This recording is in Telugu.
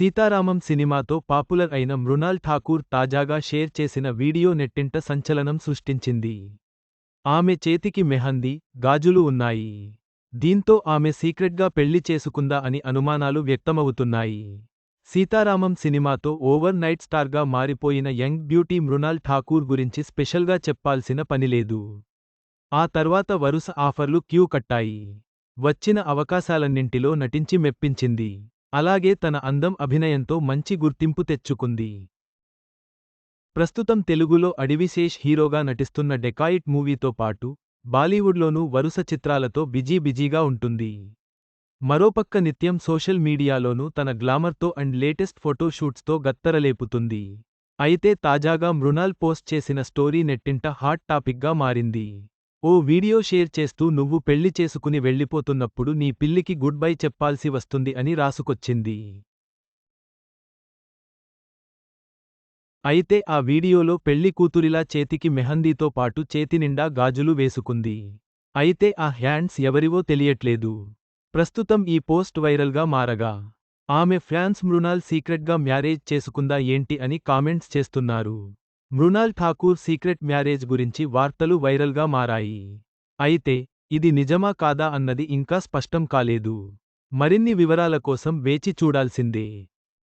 సీతారామం సినిమాతో పాపులర్ అయిన మృణాల్ ఠాకూర్ తాజాగా షేర్ చేసిన వీడియో నెట్టింట సంచలనం సృష్టించింది. ఆమె చేతికి మెహందీ గాజులు ఉన్నాయి. దీంతో ఆమె సీక్రెట్గా పెళ్ళి చేసుకుందా అని అనుమానాలు వ్యక్తమవుతున్నాయి. సీతారామం సినిమాతో ఓవర్ నైట్ స్టార్గా మారిపోయిన యంగ్ బ్యూటీ మృణాల్ ఠాకూర్ గురించి స్పెషల్గా చెప్పాల్సిన పనిలేదు ఆ తర్వాత వరుస ఆఫర్లు క్యూ కట్టాయి. వచ్చిన అవకాశాలన్నింటిలో నటించి మెప్పించింది. అలాగే తన అందం అభినయంతో మంచి గుర్తింపు తెచ్చుకుంది. ప్రస్తుతం తెలుగులో అడివిశేష్ హీరోగా నటిస్తున్న డెకాయిట్ మూవీతో పాటు బాలీవుడ్లోనూ వరుస చిత్రాలతో బిజీ బిజీగా ఉంటుంది. మరోపక్క నిత్యం సోషల్ మీడియాలోనూ తన గ్లామర్తో అండ్ లేటెస్ట్ ఫోటోషూట్స్తో గత్తరలేపుతుంది. అయితే తాజాగా మృణాల్ పోస్ట్ చేసిన స్టోరీ నెట్టింట హాట్ టాపిక్గా మారింది. ఓ వీడియో షేర్ చేస్తూ నువ్వు పెళ్ళి చేసుకుని వెళ్ళిపోతున్నప్పుడు నీ పిల్లికి గుడ్ బై చెప్పాల్సి వస్తుంది అని రాసుకొచ్చింది. అయితే ఆ వీడియోలో పెళ్ళి కూతురిలా చేతికి మెహందీతో పాటు చేతినిండా గాజులు వేసుకుంది. అయితే ఆ హ్యాండ్స్ ఎవరివో తెలియట్లేదు. ప్రస్తుతం ఈ పోస్ట్ వైరల్గా మారగా. ఆమె ఫ్యాన్స్ మృణాల్ సీక్రెట్గా మ్యారేజ్ చేసుకుందా ఏంటి అని కామెంట్స్ చేస్తున్నారు. మృణాల్ ఠాకూర్ సీక్రెట్ మ్యారేజ్ గురించి వార్తలు వైరల్గా మారాయి. అయితే ఇది నిజమా కాదా అన్నది ఇంకా స్పష్టం కాలేదు. మరిన్ని వివరాల కోసం వేచి చూడాల్సిందే.